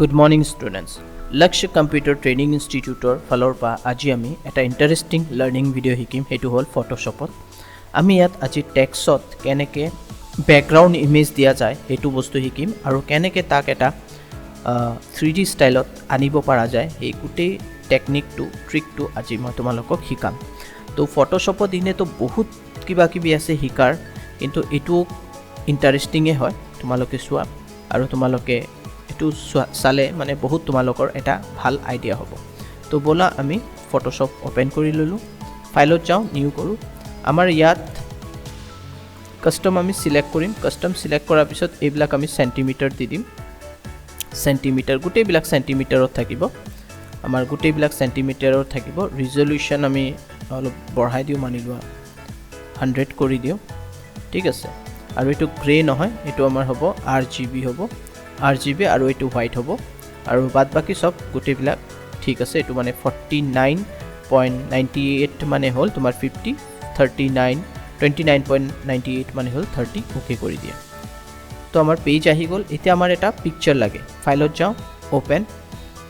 Good morning students Lakshya computer training ইনষ্টিটিউটৰ ফালৰ পৰা আজি আমি এটা ইণ্টাৰেষ্টিং লাৰ্ণিং ভিডিঅ' শিকিম। সেইটো হ'ল ফটোশ্বপত আমি ইয়াত আজি টেক্সত কেনেকৈ বেকগ্ৰাউণ্ড ইমেজ দিয়া যায় সেইটো বস্তু শিকিম আৰু কেনেকৈ তাক এটা থ্ৰী ডি ষ্টাইলত আনিব পৰা যায় সেই গোটেই টেকনিকটো ট্ৰিকটো আজি মই তোমালোকক শিকাম। তো ফটোশ্বপত এনেতো বহুত কিবা কিবি আছে শিকাৰ কিন্তু এইটো ইণ্টাৰেষ্টিঙে হয়। তোমালোকে চোৱা আৰু তোমালোকে এইটো চোৱা চালে মানে বহুত তোমালোকৰ এটা ভাল আইডিয়া হ'ব। তো ব'লা আমি ফটোশ্বপ অ'পেন কৰি ল'লোঁ ফাইলত যাওঁ নিউ কৰোঁ। আমাৰ ইয়াত কাষ্টম আমি চিলেক্ট কৰিম। কাষ্টম চিলেক্ট কৰাৰ পিছত এইবিলাক আমি চেণ্টিমিটাৰ দি দিম। চেণ্টিমিটাৰ গোটেইবিলাক চেণ্টিমিটাৰত থাকিব। আমাৰ গোটেইবিলাক চেণ্টিমিটাৰত থাকিব। ৰিজলিউশ্যন আমি অলপ বঢ়াই দিওঁ মানি লোৱা হাণ্ড্ৰেড কৰি দিওঁ। ঠিক আছে। আৰু এইটো গ্ৰে নহয় এইটো আমাৰ হ'ব আৰ জি বি হ'ব। আৰ জি বি আৰু এইটো হোৱাইট হ'ব। আৰু বাদ বাকী চব গোটেইবিলাক ঠিক আছে এইটো মানে forty nine point ninety eight মানে হ'ল তোমাৰ fifty thirty nine twenty nine point ninety eight মানে হ'ল থাৰ্টি অ'কে কৰি দিয়া। তো আমাৰ পেজ আহি গ'ল এতিয়া আমাৰ এটা পিকচাৰ লাগে। ফাইলত যাওঁ অ'পেন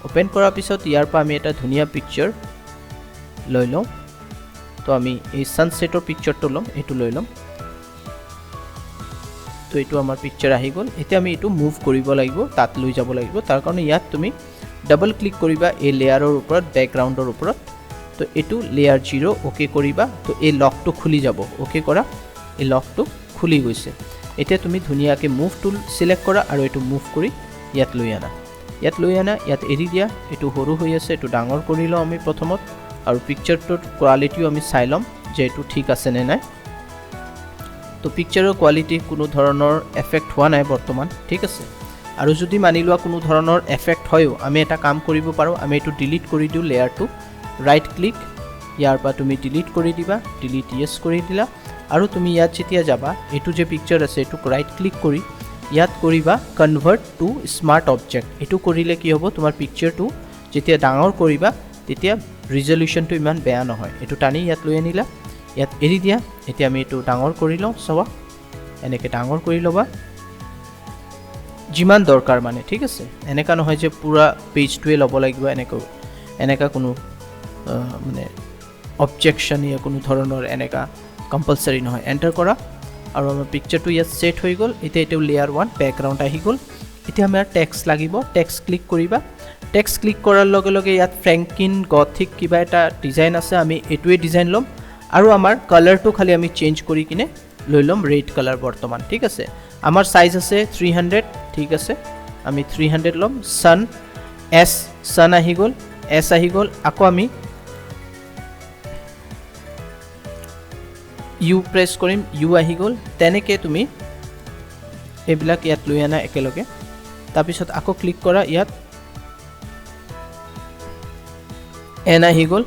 অ'পেন কৰাৰ পিছত ইয়াৰ পৰা আমি এটা ধুনীয়া পিকচাৰ লৈ লওঁ। তো আমি এই ছানছেটৰ পিকচাৰটো ল'ম এইটো লৈ ল'ম। তো এইটো আমাৰ পিকচাৰ আহি গ'ল। এতিয়া আমি এইটো মুভ কৰিব লাগিব, তাত লৈ যাব লাগিব। তাৰ কাৰণে ইয়াত তুমি ডাবল ক্লিক কৰিবা এই লেয়াৰৰ ওপৰত বেকগ্ৰাউণ্ডৰ ওপৰত। তো এইটো লেয়াৰ জিৰ' অ'কে কৰিবা। তো এই লকটো খুলি যাব। অ'কে কৰা। এই লকটো খুলি গৈছে। এতিয়া তুমি ধুনীয়াকৈ মুভ টুল চিলেক্ট কৰা আৰু এইটো মুভ কৰি ইয়াত লৈ আনা। ইয়াত লৈ আনা, ইয়াত এৰি দিয়া। এইটো সৰু হৈ আছে, এইটো ডাঙৰ কৰি লওঁ আমি প্ৰথমত। আৰু পিকচাৰটোৰ কোৱালিটিও আমি চাই ল'ম যে এইটো ঠিক আছে নে নাই। তো পিকচাৰৰ কোৱালিটি কোনো ধৰণৰ এফেক্ট হোৱা নাই বৰ্তমান ঠিক আছে? আৰু যদি মানি লোৱা কোনো ধৰণৰ এফেক্ট হয়ও আমি এটা কাম কৰিব পাৰোঁ আমি এইটো ডিলিট কৰি দিওঁ লেয়াৰটো ৰাইট ক্লিক ইয়াৰ পৰা তুমি ডিলিট কৰি দিবা ডিলিট য়েছ কৰি দিলা আৰু তুমি ইয়াত যেতিয়া যাবা এইটো যে পিকচাৰ আছে এইটোক ৰাইট ক্লিক কৰি ইয়াত কৰিবা কনভাৰ্ট টু স্মাৰ্ট অবজেক্ট এইটো কৰিলে কি হ'ব তোমাৰ পিকচাৰটো যেতিয়া ডাঙৰ কৰিবা তেতিয়া ৰিজলিউশ্যনটো ইমান বেয়া নহয়। এইটো টানি ইয়াত লৈ আনিলা ইয়াত এৰি দিয়া। এতিয়া আমি এইটো ডাঙৰ কৰি লওঁ চাবা। এনেকৈ ডাঙৰ কৰি ল'বা। যিমান দৰকাৰ মানে ঠিক আছে? এনেকুৱা নহয় যে পূৰা পেজটোৱে ল'ব লাগিব এনেকৈ এনেকুৱা কোনো মানে অবজেকশ্যন ইয়া কোনো ধৰণৰ এনেকুৱা কম্পালচাৰী নহয়। এণ্টাৰ কৰা। আৰু আমাৰ পিকচাৰটো ইয়াত ছেট হৈ গ'ল। এতিয়া এইটো লেয়াৰ ওৱান বেকগ্ৰাউণ্ড আহি গ'ল। এতিয়া আমাৰ টেক্স লাগিব। টেক্স ক্লিক কৰিবা। টেক্স ক্লিক কৰাৰ লগে লগে ইয়াত ফ্ৰেংকিন গথিক কিবা এটা ডিজাইন আছে আমি এইটোৱে ডিজাইন ল'ম। আৰু আমাৰ কালাৰটো খালি আমি চেঞ্জ কৰি কিনে লৈ ল'ম ৰেড কালাৰ বৰ্তমান ঠিক আছে? আমাৰ চাইজ আছে থ্ৰী হাণ্ড্ৰেড ঠিক আছে? আমি থ্ৰী হাণ্ড্ৰেড ল'ম ছান এছ ছান আহি গ'ল এছ আহি গ'ল আকৌ আমি ইউ প্ৰেছ কৰিম ইউ আহি গ'ল তেনেকৈ তুমি এইবিলাক ইয়াত লৈ আনা একেলগে। তাৰপিছত আকৌ ক্লিক কৰা ইয়াত এন আহি গ'ল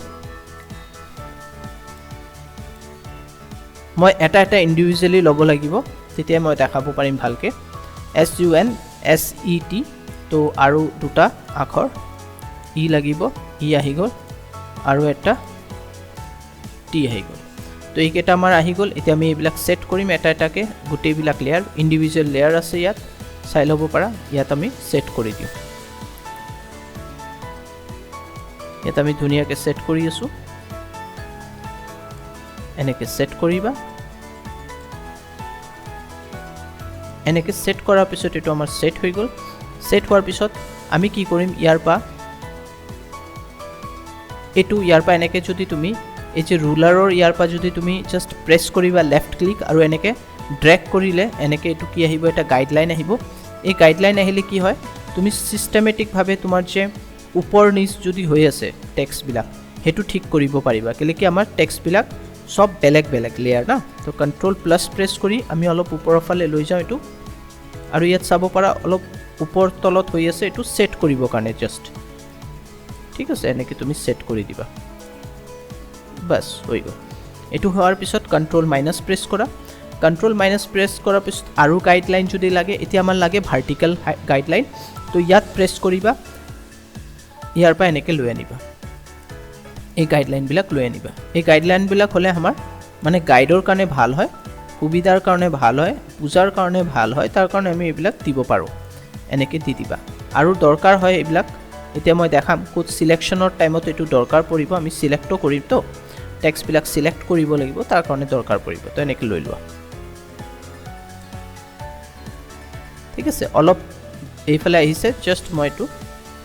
মই এটা এটা ইণ্ডিভিজুৱেলি ল'ব লাগিব তেতিয়া মই দেখাব পাৰিম ভালকৈ। S U N S E T তো আৰু দুটা আখৰ। ই লাগিব ই আহি গ'ল আৰু এটা টি আহি গ'ল। তো এইকেইটা আমাৰ আহি গ'ল এতিয়া আমি এইবিলাক ছেট কৰিম এটা এটাকৈ। গোটেইবিলাক লেয়াৰ ইণ্ডিভিজুৱেল লেয়াৰ আছে ইয়াত চাই ল'ব পাৰা। ইয়াত আমি ছেট কৰি দিওঁ। ইয়াত আমি ধুনীয়াকৈ ছেট কৰি আছোঁ। এনেকৈ ছেট কৰিবা। এনেকৈ ছেট কৰাৰ পিছত এইটো আমাৰ ছেট হৈ গ'ল। ছেট হোৱাৰ পিছত আমি কি কৰিম, ইয়াৰ পৰা এইটো ইয়াৰ পৰা এনেকৈ যদি তুমি, এই যে ৰুলাৰৰ ইয়াৰ পৰা যদি তুমি জাষ্ট প্ৰেছ কৰিবা লেফ্ট ক্লিক আৰু এনেকৈ ড্ৰেগ কৰিলে এনেকৈ এইটো কি আহিব, এটা গাইডলাইন আহিব। এই গাইডলাইন আহিলে কি হয়, তুমি ছিষ্টেমেটিকভাৱে তোমাৰ যে ওপৰ নিচ যদি হৈ আছে টেক্সবিলাক সেইটো ঠিক কৰিব পাৰিবা। কেলৈ কি আমাৰ টেক্সবিলাক চব বেলেগ বেলেগ লেয়াৰ না? তো কণ্ট্ৰল প্লাছ প্ৰেছ কৰি আমি অলপ ওপৰৰ ফালে লৈ যাওঁ এইটো। আৰু ইয়াত চাব পাৰা অলপ ওপৰ তলত হৈ আছে এইটো ছেট কৰিবৰ কাৰণে জাষ্ট ঠিক আছে এনেকৈ তুমি ছেট কৰি দিবা। বাছ হৈ গ'ল। এইটো হোৱাৰ পিছত কণ্ট্ৰল মাইনাছ প্ৰেছ কৰা। কণ্ট্ৰল মাইনাছ প্ৰেছ কৰাৰ পিছত আৰু গাইডলাইন যদি লাগে এতিয়া আমাৰ লাগে ভাৰ্টিকেল গাইডলাইন তো ইয়াত প্ৰেছ কৰিবা ইয়াৰ পৰা এনেকৈ লৈ আনিবা। এই গাইডলাইনবিলাক লৈ আনিবা। এই গাইডলাইনবিলাক হ'লে আমাৰ মানে গাইডৰ কাৰণে ভালো হয়, সুবিধাৰ কাৰণে ভালো হয়, পূজাৰ কাৰণে ভালো হয়, তাৰ কাৰণে আমি এইবিলাক দিব পাৰোঁ। এনেকৈ দি দিবা। আৰু দৰকাৰ হয় এইবিলাক, এতিয়া মই দেখাম ক'ত চিলেকশ্যনৰ টাইমত এইটো দৰকাৰ পৰিব, আমি চিলেক্টো কৰিম তো। টেক্সটবিলাক চিলেক্ট কৰিব লাগিব, তাৰ কাৰণে দৰকাৰ পৰিব। তো এনেকৈ লৈ লোৱা। ঠিক আছে, অলপ এইফালে আহিছে জাষ্ট মই এইটো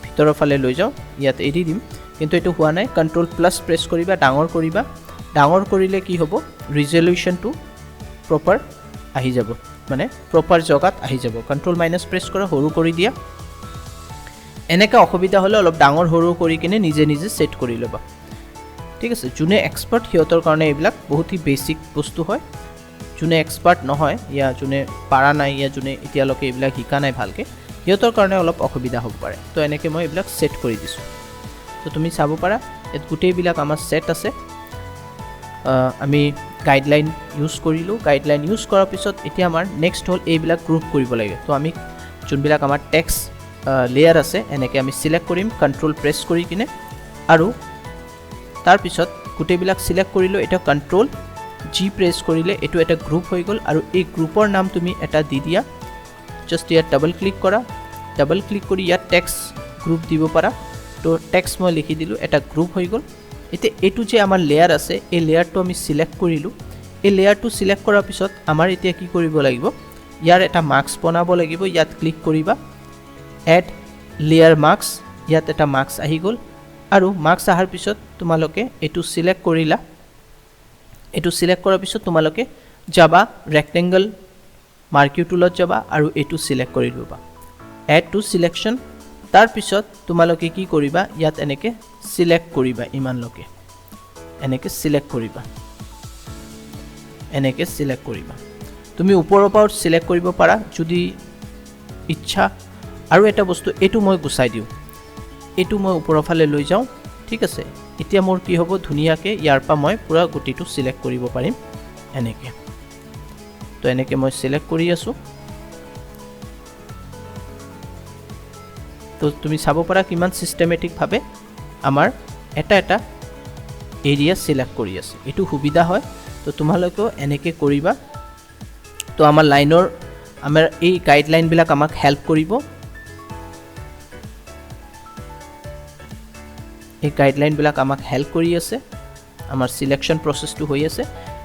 ভিতৰৰ ফালে লৈ যাওঁ, ইয়াত এৰি দিম। কিন্তু এইটো হোৱা নাই। কণ্ট্ৰল প্লাছ প্ৰেছ কৰিবা ডাঙৰ কৰিবা। ডাঙৰ কৰিলে কি হ'ব? ৰিজলিউশ্যনটো প্ৰপাৰ আহি যাব। মানে প্ৰপাৰ জগাত আহি যাব। কণ্ট্ৰল মাইনাছ প্ৰেছ কৰা সৰু কৰি দিয়া। এনেকৈ অসুবিধা হ'লে অলপ ডাঙৰ সৰু কৰি কিনে নিজে নিজে ছেট কৰি ল'বা। ঠিক আছে যোনে এক্সপাৰ্ট সিহঁতৰ কাৰণে এইবিলাক বহুতেই বেছিক বস্তু হয়। যোনে এক্সপাৰ্ট নহয় ইয়া যোনে পাৰা নাই ইয়া যোনে এতিয়ালৈকে এইবিলাক শিকা নাই ভালকৈ সিহঁতৰ কাৰণে অলপ অসুবিধা হ'ব পাৰে। তো এনেকৈ মই এইবিলাক ছেট কৰি দিছোঁ। তো তুমি চাব পাৰা ইয়াত গোটেইবিলাক আমাৰ ছেট আছে। আমি গাইডলাইন ইউজ কৰিলোঁ। গাইডলাইন ইউজ কৰাৰ পিছত এতিয়া আমাৰ নেক্সট হ'ল এইবিলাক গ্ৰুপ কৰিব লাগে। তো আমি যোনবিলাক আমাৰ টেক্স লেয়াৰ আছে এনেকৈ আমি চিলেক্ট কৰিম কণ্ট্ৰল প্ৰেছ কৰি কিনে। আৰু তাৰপিছত গোটেইবিলাক চিলেক্ট কৰিলোঁ এতিয়া কণ্ট্ৰল জি প্ৰেছ কৰিলে এইটো এটা গ্ৰুপ হৈ গ'ল। আৰু এই গ্ৰুপৰ নাম তুমি এটা দি দিয়া। জাষ্ট ইয়াত ডাবল ক্লিক কৰা। ডাবল ক্লিক কৰি ইয়াত টেক্স গ্ৰুপ দিব পাৰা। তো টেক্স মই লিখি দিলোঁ, এটা গ্ৰুপ হৈ গ'ল। এতিয়া এইটো যে আমাৰ লেয়াৰ আছে, এই লেয়াৰটো আমি চিলেক্ট কৰিলোঁ। এই লেয়াৰটো চিলেক্ট কৰাৰ পিছত আমাৰ এতিয়া কি কৰিব লাগিব? ইয়াৰ এটা মাৰ্কছ বনাব লাগিব, ইয়াত ক্লিক কৰিবা। এড লেয়াৰ মাৰ্কছ ইয়াত এটা মাৰ্কছ আহি গ'ল। আৰু মাৰ্কছ অহাৰ পিছত তোমালোকে এইটো চিলেক্ট কৰিলা। এইটো চিলেক্ট কৰাৰ পিছত তোমালোকে যাবা ৰেক্টেংগল মাৰ্কিউ টুলত যাবা আৰু এইটো চিলেক্ট কৰি ল'বা। এড টু চিলেকশ্যন তাৰপিছত তোমালোকে কি কৰিবা? ইয়াত এনেকৈ চিলেক্ট কৰিবা ইমানলৈকে। এনেকৈ চিলেক্ট কৰিবা। এনেকৈ চিলেক্ট কৰিবা। তুমি ওপৰৰ পৰা চিলেক্ট কৰিব পাৰা যদি ইচ্ছা। আৰু এটা বস্তু এইটো মই গুচাই দিওঁ। এইটো মই ওপৰৰ ফালে লৈ যাওঁ। ঠিক আছে। এতিয়া মোৰ কি হ'ব? ধুনীয়াকৈ ইয়াৰ পৰা মই পূৰা গোটেইটো চিলেক্ট কৰিব পাৰিম। এনেকৈ। তো এনেকৈ মই চিলেক্ট কৰি আছোঁ। তো তুমি চাব পাৰা কিমান ছিষ্টেমেটিকভাৱে আমাৰ এটা এটা এৰিয়া চিলেক্ট কৰি আছে। এইটো সুবিধা হয়। তো তোমালোকেও এনেকৈ কৰিবা। তো আমাৰ লাইনৰ, আমাৰ এই গাইডলাইনবিলাক আমাক হেল্প কৰিব। এই গাইডলাইনবিলাক আমাক হেল্প কৰি আছে। আমাৰ চিলেকশ্যন প্ৰচেছটো হৈ আছে।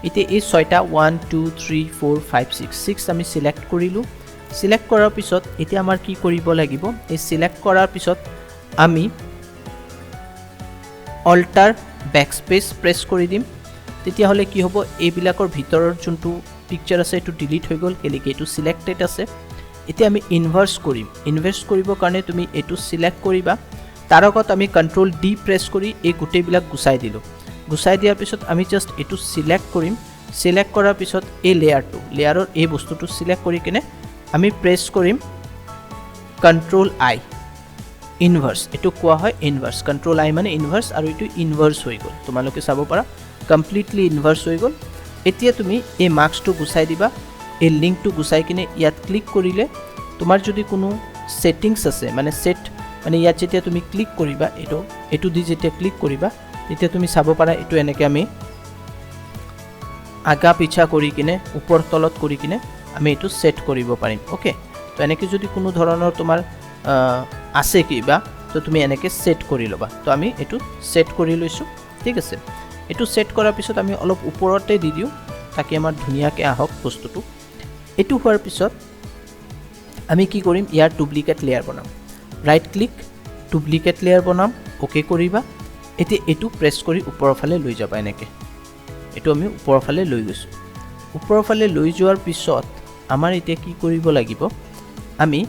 এতিয়া এই ছয়টা one two three four five six six আমি চিলেক্ট কৰিলোঁ। চিলেক্ট কৰাৰ পিছত এতিয়া আমাৰ কি কৰিব লাগিব? এই চিলেক্ট কৰাৰ পিছত আমি অল্টাৰ বেক স্পেচ প্ৰেছ কৰি দিম। তেতিয়াহ'লে কি হ'ব? এইবিলাকৰ ভিতৰৰ যোনটো পিকচাৰ আছে এইটো ডিলিট হৈ গ'ল কেলেকি এইটো চিলেক্টেড আছে। এতিয়া আমি ইনভাৰ্চ কৰিম। ইনভাৰ্চ কৰিবৰ কাৰণে তুমি এইটো চিলেক্ট কৰিবা। তাৰ আগত আমি কণ্ট্ৰল ডি প্ৰেছ কৰি এই গোটেইবিলাক গুচাই দিলোঁ। গুচাই দিয়াৰ পিছত আমি জাষ্ট এইটো চিলেক্ট কৰিম। চিলেক্ট কৰাৰ পিছত এই লেয়াৰটো লেয়াৰৰ এই বস্তুটো চিলেক্ট কৰি কিনে আমি প্ৰেছ কৰিম কণ্ট্ৰল আই ইনভাৰ্চ এইটো কোৱা হয় ইনভাৰ্চ কণ্ট্ৰল আই মানে ইনভাৰ্চ আৰু এইটো ইনভাৰ্চ হৈ গ'ল। তোমালোকে চাব পাৰা কমপ্লিটলি ইনভাৰ্চ হৈ গ'ল। এতিয়া তুমি এই মাৰ্কছটো গুচাই দিবা। এই লিংকটো গুচাই কিনে ইয়াত ক্লিক কৰিলে তোমাৰ যদি কোনো ছেটিংছ আছে মানে ছেট মানে ইয়াত যেতিয়া তুমি ক্লিক কৰিবা, এইটো এইটো দি যেতিয়া ক্লিক কৰিবা, তেতিয়া তুমি চাব পাৰা এইটো এনেকৈ আমি আগা পিছা কৰি কিনে, ওপৰ তলত কৰি কিনে আমি এইটো ছেট কৰিব পাৰিম অ'কে তো এনেকৈ যদি কোনো ধৰণৰ তোমাৰ আছে কিবা, তো তুমি এনেকৈ ছেট কৰি ল'বা। তো আমি এইটো ছেট কৰি লৈছোঁ, ঠিক আছে? এইটো ছেট কৰাৰ পিছত আমি অলপ ওপৰতে দি দিওঁ, তাকে আমাৰ ধুনীয়াকৈ আহক বস্তুটো। এইটো হোৱাৰ পিছত আমি কি কৰিম, ইয়াৰ ডুপ্লিকেট লেয়াৰ বনাম। ৰাইট ক্লিক ডুপ্লিকেট লেয়াৰ বনাম অ'কে কৰিবা। এতিয়া এইটো প্ৰেছ কৰি ওপৰৰ ফালে লৈ যাবা এনেকৈ। এইটো আমি ওপৰৰ ফালে লৈ গৈছোঁ। ওপৰৰ ফালে লৈ যোৱাৰ পিছত আমাৰ এতিয়া কি কৰিব লাগিব? আমি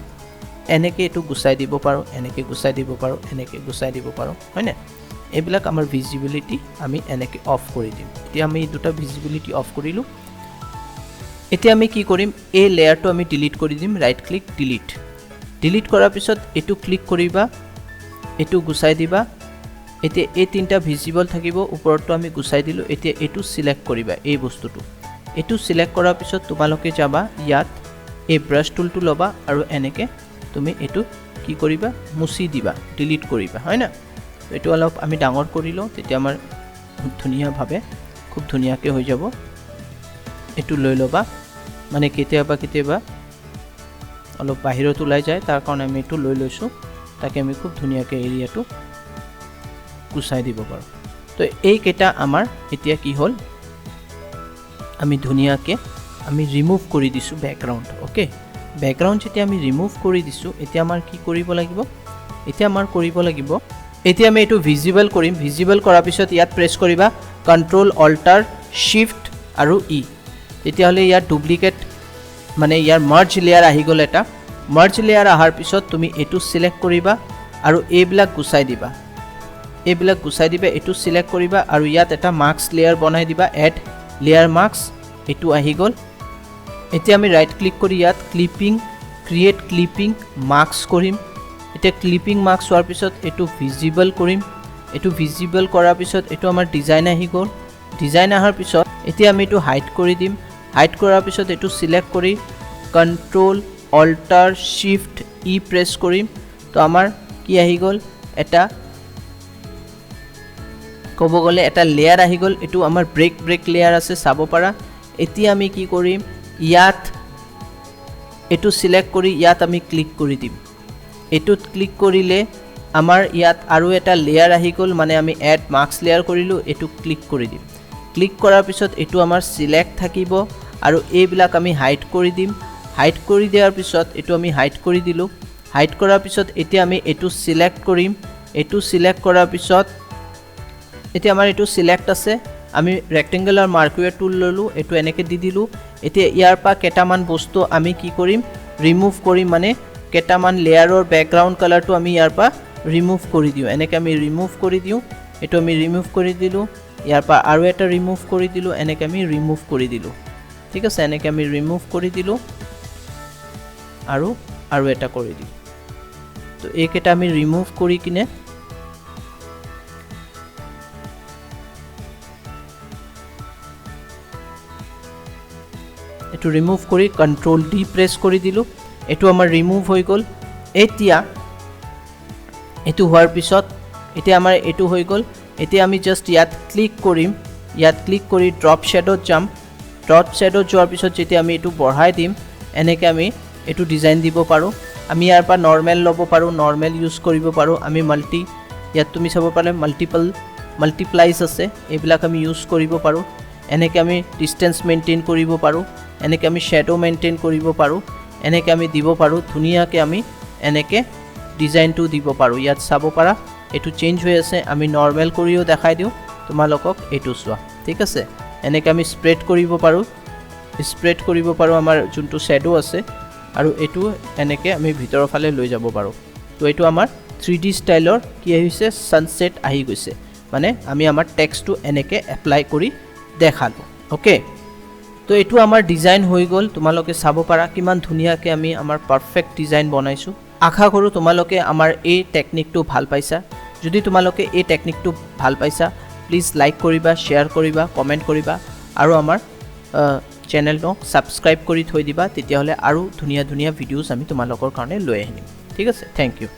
এনেকৈ এইটো গুচাই দিব পাৰোঁ এনেকৈ গুচাই দিব পাৰোঁ এনেকৈ গুচাই দিব পাৰোঁ হয়নে এইবিলাক আমাৰ ভিজিবিলিটি আমি এনেকৈ অফ কৰি দিম। এতিয়া আমি দুটা ভিজিবিলিটি অফ কৰিলোঁ। এতিয়া আমি কি কৰিম? এই লেয়াৰটো আমি ডিলিট কৰি দিম ৰাইট ক্লিক ডিলিট ডিলিট কৰাৰ পিছত এইটো ক্লিক কৰিবা এইটো গুচাই দিবা। এতিয়া এই তিনিটা ভিজিবল থাকিব ওপৰতটো আমি গুচাই দিলোঁ এতিয়া এইটো চিলেক্ট কৰিবা এই বস্তুটো। এইটো চিলেক্ট কৰাৰ পিছত তোমালোকে যাবা ইয়াত, এই ব্ৰাছ টুলটো ল'বা আৰু এনেকৈ তুমি এইটো কি কৰিবা মুচি দিবা ডিলিট কৰিবা, হয় না? এইটো অলপ আমি ডাঙৰ কৰি লওঁ, তেতিয়া আমাৰ খুব ধুনীয়াভাৱে, খুব ধুনীয়াকৈ হৈ যাব। এইটো লৈ ল'বা মানে কেতিয়াবা কেতিয়াবা অলপ বাহিৰত ওলাই যায়, তাৰ কাৰণে আমি এইটো লৈ লৈছোঁ, তাকে আমি খুব ধুনীয়াকৈ এৰিয়াটো গুচাই দিব পাৰোঁ। তো এইকেইটা আমাৰ এতিয়া কি হ'ল আমি ধুনীয়াকৈ আমি ৰিমুভ কৰি দিছোঁ বেকগ্ৰাউণ্ড অ'কে বেকগ্ৰাউণ্ড যেতিয়া আমি ৰিমুভ কৰি দিছোঁ এতিয়া আমাৰ কি কৰিব লাগিব? এতিয়া আমাৰ কৰিব লাগিব এতিয়া আমি এইটো ভিজিবল কৰিম। ভিজিবল কৰাৰ পিছত ইয়াত প্ৰেছ কৰিবা কণ্ট্ৰল অল্টাৰ শ্বিফ্ট আৰু ই তেতিয়াহ'লে ইয়াত ডুপ্লিকেট মানে ইয়াৰ মাৰ্জ লেয়াৰ আহি গ'ল এটা। মাৰ্জ লেয়াৰ অহাৰ পিছত তুমি এইটো চিলেক্ট কৰিবা আৰু এইবিলাক গুচাই দিবা। এইবিলাক গুচাই দিবা এইটো চিলেক্ট কৰিবা আৰু ইয়াত এটা মাৰ্কছ লেয়াৰ বনাই দিবা এড লেয়াৰ মাৰ্কছ এইটো আহি গ'ল। এতিয়া আমি ৰাইট ক্লিক কৰি ইয়াত ক্লিপিং ক্ৰিয়েট ক্লিপিং মাৰ্কছ কৰিম। এতিয়া ক্লিপিং মাৰ্কছ হোৱাৰ পিছত এইটো ভিজিবল কৰিম। এইটো ভিজিবল কৰাৰ পিছত এইটো আমাৰ ডিজাইন আহি গ'ল। ডিজাইন অহাৰ পিছত এতিয়া আমি এইটো হাইড কৰি দিম। হাইড কৰাৰ পিছত এইটো চিলেক্ট কৰি control alt shift E press কৰিম। তো আমাৰ কি আহি গ'ল? এটা ক'ব গ'লে এটা লেয়াৰ আহি গ'ল। এইটো আমাৰ ব্ৰেক ব্ৰেক লেয়াৰ আছে চাব পাৰা। এতিয়া আমি কি কৰিম? ইয়াত এইটো চিলেক্ট কৰি ইয়াত আমি ক্লিক কৰি দিম। এইটোত ক্লিক কৰিলে আমাৰ ইয়াত আৰু এটা লেয়াৰ আহি গ'ল মানে আমি এড মাৰ্কছ লেয়াৰ কৰিলোঁ এইটো ক্লিক কৰি দিম। ক্লিক কৰাৰ পিছত এইটো আমাৰ চিলেক্ট থাকিব আৰু এইবিলাক আমি হাইড কৰি দিম। হাইড কৰি দিয়াৰ পিছত এইটো আমি হাইড কৰি দিলোঁ। হাইড কৰাৰ পিছত এতিয়া আমি এইটো চিলেক্ট কৰিম। এইটো চিলেক্ট কৰাৰ পিছত এতিয়া আমাৰ এইটো চিলেক্ট আছে। আমি ৰেক্টেংগুলাৰ মাৰ্কুৱেৰ টুল ল'লোঁ, এইটো এনেকৈ দি দিলোঁ। এতিয়া ইয়াৰ পৰা কেইটামান বস্তু আমি কি কৰিম? ৰিমুভ কৰিম মানে কেইটামান লেয়াৰৰ বেকগ্ৰাউণ্ড কালাৰটো আমি ইয়াৰ পৰা ৰিমুভ কৰি দিওঁ। এনেকৈ আমি ৰিমুভ কৰি দিওঁ। এইটো আমি ৰিমুভ কৰি দিলোঁ। ইয়াৰ পৰা আৰু এটা ৰিমুভ কৰি দিলোঁ। এনেকৈ আমি ৰিমুভ কৰি দিলোঁ। ঠিক আছে? এনেকৈ আমি ৰিমুভ কৰি দিলোঁ। আৰু আৰু এটা কৰি দিওঁ তো এইকেইটা আমি ৰিমুভ কৰি কিনে এইটো ৰিমুভ কৰি কণ্ট্ৰল ডি প্ৰেছ কৰি দিলোঁ এইটো আমাৰ ৰিমুভ হৈ গ'ল এতিয়া এইটো হোৱাৰ পিছত এতিয়া আমাৰ এইটো হৈ গ'ল এতিয়া আমি জাষ্ট ইয়াত ক্লিক কৰিম ইয়াত ক্লিক কৰি ড্ৰপ শ্বেডত যাম ড্ৰপ শ্বেডত যোৱাৰ পিছত যেতিয়া আমি এইটো বঢ়াই দিম এনেকৈ আমি এইটো ডিজাইন দিব পাৰোঁ আমি ইয়াৰ পৰা নৰ্মেল ল'ব পাৰোঁ নৰ্মেল ইউজ কৰিব পাৰোঁ আমি মাল্টি ইয়াত তুমি চাব পাৰে মাল্টিপল মাল্টিপ্লাইজ আছে এইবিলাক আমি ইউজ কৰিব পাৰোঁ এনেকৈ আমি ডিষ্টেঞ্চ মেইনটেইন কৰিব পাৰোঁ এনেকৈ আমি শ্বেডো মেইনটেইন কৰিব পাৰোঁ এনেকৈ আমি দিব পাৰোঁ ধুনীয়াকৈ আমি এনেকৈ ডিজাইনটো দিব পাৰোঁ। ইয়াত চাব পাৰা এইটো চেঞ্জ হৈ আছে আমি নৰ্মেল কৰিও দেখাই দিওঁ তোমালোকক এইটো চোৱা। ঠিক আছে? এনেকৈ আমি স্প্ৰেড কৰিব পাৰোঁ স্প্ৰেড কৰিব পাৰোঁ আমাৰ যোনটো শ্বেডো আছে আৰু এইটো এনেকৈ আমি ভিতৰৰ ফালে লৈ যাব পাৰোঁ। তো এইটো আমাৰ থ্ৰী ডি ষ্টাইলৰ কি হৈছে ছানছেট আহি গৈছে। মানে আমি আমাৰ টেক্সটো এনেকৈ এপ্লাই কৰি দেখালোঁ। অ'কে তো এইটো আমাৰ ডিজাইন হৈ গ'ল। তোমালোকে চাব পাৰা কিমান ধুনীয়াকৈ আমি আমাৰ পাৰফেক্ট ডিজাইন বনাইছোঁ। আশা কৰোঁ তোমালোকে আমাৰ এই টেকনিকটো ভাল পাইছা। যদি তোমালোকে এই টেকনিকটো ভাল পাইছা প্লিজ লাইক কৰিবা শ্বেয়াৰ কৰিবা কমেণ্ট কৰিবা আৰু আমাৰ চেনেলটো ছাবস্ক্ৰাইব কৰি থৈ দিবা তেতিয়াহ'লে আৰু ধুনীয়া ধুনীয়া ভিডিঅ'জ আমি তোমালোকৰ কাৰণে লৈ আহিম। ঠিক আছে? Thank U